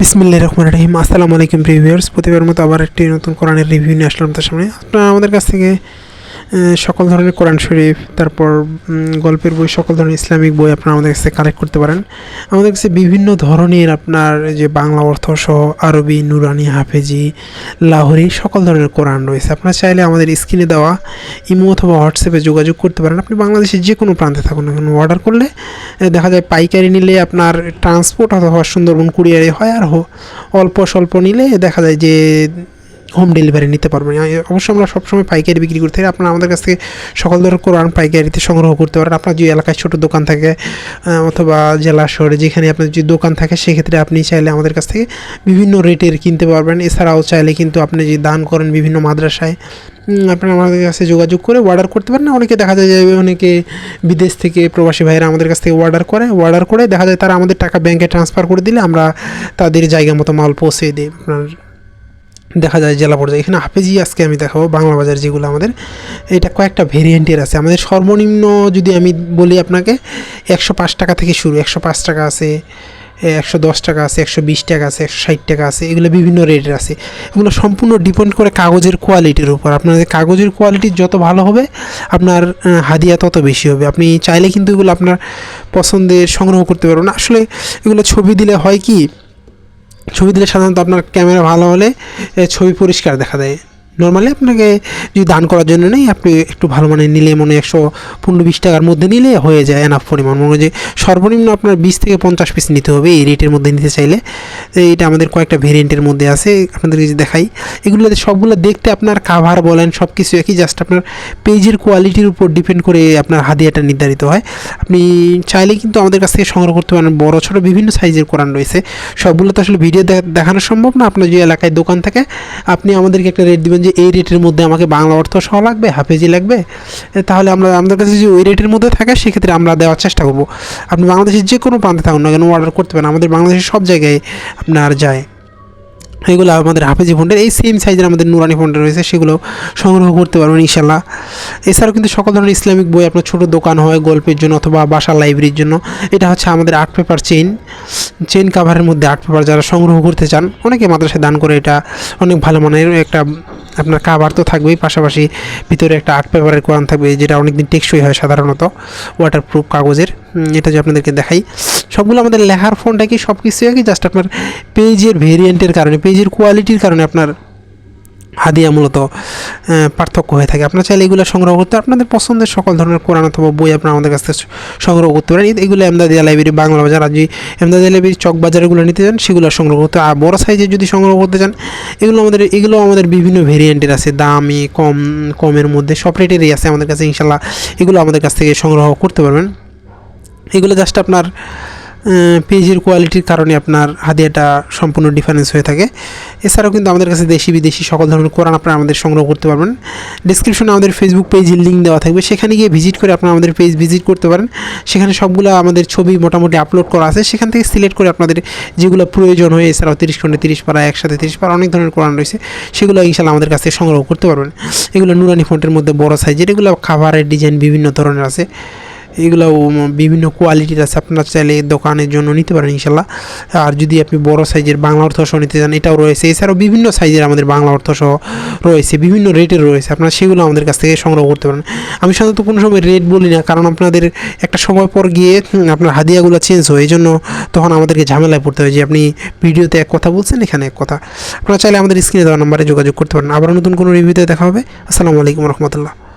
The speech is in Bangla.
বিসমিল্লা রহমান রহিম। আসসালামু আলাইকুম রিভিউয়ার্স প্রতিবার মতো আবার একটি নতুন কোরআনের রিভিউ নিয়ে আসলাম তার সামনে। আপনারা আমাদের কাছ থেকে সকল ধরনের কোরআন শরীফ, তারপর গল্পের বই, সকল ধরনের ইসলামিক বই আপনারা আমাদের কাছে কালেক্ট করতে পারেন। আমাদের কাছে বিভিন্ন ধরনের আপনার যে বাংলা অর্থ সহ আরবি, নুরানি, হাফেজি, লাহোরি সকল ধরনের কোরআন রয়েছে। আপনারা চাইলে আমাদের স্ক্রিনে দেওয়া ইমো অথবা হোয়াটসঅ্যাপে যোগাযোগ করতে পারেন। আপনি বাংলাদেশের যে কোনো প্রান্তে থাকুন না কেন অর্ডার করলে দেখা যায় পাইকারি নিলে আপনার ট্রান্সপোর্ট অথবা সুন্দরবন কুরিয়ারে হয় আর অল্প স্বল্প নিলে দেখা যায় যে হোম ডেলিভারি নিতে পারবেন। অবশ্যই আমরা সবসময় পাইকারি বিক্রি করতে থাকি। আপনারা আমাদের কাছ থেকে সকল ধরনের কোরআন পাইকারিতে সংগ্রহ করতে পারেন। আপনার যে এলাকায় ছোটো দোকান থাকে অথবা জেলা শহরে যেখানে আপনার যে দোকান থাকে, সেক্ষেত্রে আপনি চাইলে আমাদের কাছ থেকে বিভিন্ন রেটের কিনতে পারবেন। এছাড়াও চাইলে কিন্তু আপনি যে দান করেন বিভিন্ন মাদ্রাসায় আপনারা আমাদের কাছে যোগাযোগ করে অর্ডার করতে পারেন। অনেকে দেখা যায় যে অনেকে বিদেশ থেকে প্রবাসী ভাইরা আমাদের কাছ থেকে অর্ডার করে। অর্ডার করে দেখা যায় তারা আমাদের টাকা ব্যাংকে ট্রান্সফার করে দিলে আমরা তাদের জায়গা মতো মাল পৌঁছে দিই। আপনার দেখা যায় জেলা পর্যায়ে। এখানে হাফেজি আজকে আমি দেখাবো বাংলা বাজার যেগুলো আমাদের। এটা কয়েকটা ভেরিয়েন্টের আছে। আমাদের সর্বনিম্ন যদি আমি বলি আপনাকে, একশো পাঁচ টাকা থেকে শুরু। একশো পাঁচ টাকা আছে, একশো দশ টাকা আছে, একশো বিশ টাকা আছে, একশো ষাট টাকা আছে। এগুলো বিভিন্ন রেটের আছে। এগুলো সম্পূর্ণ ডিপেন্ড করে কাগজের কোয়ালিটির উপর। আপনাদের কাগজের কোয়ালিটি যত ভালো হবে, আপনার হাদিয়া তত বেশি হবে। আপনি চাইলে কিন্তু এগুলো আপনার পছন্দের সংগ্রহ করতে পারবেন। আসলে এগুলো ছবি দিলে হয় কি ছবি দিলে সাধারণত আপনার ক্যামেরা ভালো হলে ছবি পরিষ্কার দেখা দেয়। নর্মালি আপনাকে যদি দান করার জন্য নেই, আপনি একটু ভালো মানে নিলে মনে একশো পনেরো বিশ টাকার মধ্যে নিলে হয়ে যায় এনাফ পরিমাণ। মনে যে সর্বনিম্ন আপনার বিশ থেকে পঞ্চাশ পিস নিতে হবে এই রেটের মধ্যে নিতে চাইলে। এটা আমাদের কয়েকটা ভেরিয়েন্টের মধ্যে আছে আপনাদেরকে যদি দেখাই। এগুলোতে সবগুলো দেখতে আপনার কাভার বলেন সব কিছু একই জাস্ট আপনার পেজের কোয়ালিটির উপর ডিপেন্ড করে আপনার হাদিয়াটা নির্ধারিত হয়। আপনি চাইলে কিন্তু আমাদের কাছ থেকে সংগ্রহ করতে পারেন, বড়, ছোট, বিভিন্ন সাইজের কোরআন রয়েছে। সবগুলো তো আসলে ভিডিও দেখানো সম্ভব না, আপনার যে এলাকায় দোকান থাকে, আপনি আমাদেরকে একটা রেট দিবেন যে এই রেটের মধ্যে আমাকে বাংলা অর্থ সহ লাগবে, হাফেজি লাগবে তাহলে আমরা, আমাদের কাছে যে ওই রেটের মধ্যে থাকে সেক্ষেত্রে আমরা দেওয়ার চেষ্টা করব। আপনি বাংলাদেশের যে কোনো প্রান্তে থাকুন না কেন অর্ডার করতে পারেন, আমাদের বাংলাদেশের সব জায়গায় আপনার যায়। এগুলো আমাদের হাফেজি ফন্ডের এই সেম সাইজের আমাদের নুরানি ফন্ডের রয়েছে, সেগুলো সংগ্রহ করতে পারবেন ইনশাল্লাহ এছাড়াও কিন্তু সকল ধরনের ইসলামিক বই, আপনার ছোটো দোকান হয় গল্পের জন্য অথবা বাসা লাইব্রেরির জন্য, এটা হচ্ছে আমাদের আর্ট পেপার চেইন চেইন কাভারের মধ্যে আর্ট পেপার যারা সংগ্রহ করতে চান, অনেকে মাদ্রাসায় দান করে এটা, অনেক ভালো মানের একটা আপনার কাবার তো থাকবেই, পাশাপাশি ভিতরে একটা আর্ট পেপারের কোরআন থাকবে, যেটা অনেকদিন টেকসই হয় সাধারণত ওয়াটারপ্রুফ কাগজের। এটা যে আপনাদেরকে দেখাই, সবগুলো আমাদের লেহার ফোনটা কি সব কিছু একই? জাস্ট আপনার পেজের ভেরিয়েন্টের কারণে পেজের কোয়ালিটির কারণে আপনার হাদিয়া মূলত পার্থক্য হয়ে থাকে। আপনারা চাইলে এগুলো সংগ্রহ করতে, আপনাদের পছন্দের সকল ধরনের কোরআন অথবা বই আপনারা আমাদের কাছ থেকে সংগ্রহ করতে পারেন। এগুলো এমদাদিয়া লাইব্রেরি বাংলা বাজার আর যদি এমদাদিয়া লাইব্রেরি চক বাজারগুলো নিতে চান, সেগুলো সংগ্রহ করতে। আর বড় সাইজে যদি সংগ্রহ করতে চান, এগুলো আমাদের এগুলো আমাদের বিভিন্ন ভেরিয়েন্টের আছে, দামি, কম, কমের মধ্যে, সব রেটেরই আছে আমাদের কাছে ইনশাল্লাহ এগুলো আমাদের কাছ থেকে সংগ্রহ করতে পারবেন। এগুলো জাস্ট আপনার পেজের কোয়ালিটির কারণে আপনার হাদিয়াটা সম্পূর্ণ ডিফারেন্স হয়ে থাকে। এছাড়াও কিন্তু আমাদের কাছে দেশি বিদেশি সকল ধরনের কোরআন আপনারা আমাদের সংগ্রহ করতে পারবেন। ডিসক্রিপশনে আমাদের ফেসবুক পেজের লিঙ্ক দেওয়া থাকবে। সেখানে গিয়ে ভিজিট করে আপনারা আমাদের পেজ ভিজিট করতে পারেন। সেখানে সবগুলো আমাদের ছবি মোটামুটি আপলোড করা আছে। সেখান থেকে সিলেক্ট করে আপনাদের যেগুলো প্রয়োজন হয় এছাড়াও তিরিশ খন্ডে তিরিশ পারা, একসাথে তিরিশ পারা অনেক ধরনের কোরআন রয়েছে। সেগুলো ইনশাল্লাহ আমাদের কাছে সংগ্রহ করতে পারবেন। এগুলো নুরানি ফন্টের মধ্যে বড় সাইজের এগুলো খাবারের ডিজাইন বিভিন্ন ধরনের আছে। এগুলো বিভিন্ন কোয়ালিটির আছে। আপনার চাইলে দোকানের জন্য নিতে পারেন ইনশাল্লাহ। আর যদি আপনি বড় সাইজের বাংলা অর্থ সহ নিতে চান, এটাও রয়েছে। এছাড়াও বিভিন্ন সাইজের আমাদের বাংলা অর্থ সহ রয়েছে, বিভিন্ন রেটের রয়েছে। আপনারা সেগুলো আমাদের কাছ থেকে সংগ্রহ করতে পারেন। আমি সাধারণত কোনো সময় রেট বলি না, কারণ আপনাদের একটা সময় পর গিয়ে আপনার হাদিয়াগুলো চেঞ্জ হয়, এই জন্য তখন আমাদেরকে ঝামেলায় পড়তে হয় যে আপনি ভিডিওতে এক কথা বলছেন, এখানে এক কথা। আপনারা চাইলে আমাদের স্ক্রিনে দেওয়া নাম্বারে যোগাযোগ করতে পারেন। আবার নতুন কোনো রিভিউতে দেখা হবে। আসসালামু আলাইকুম রহমতুল্লাহ।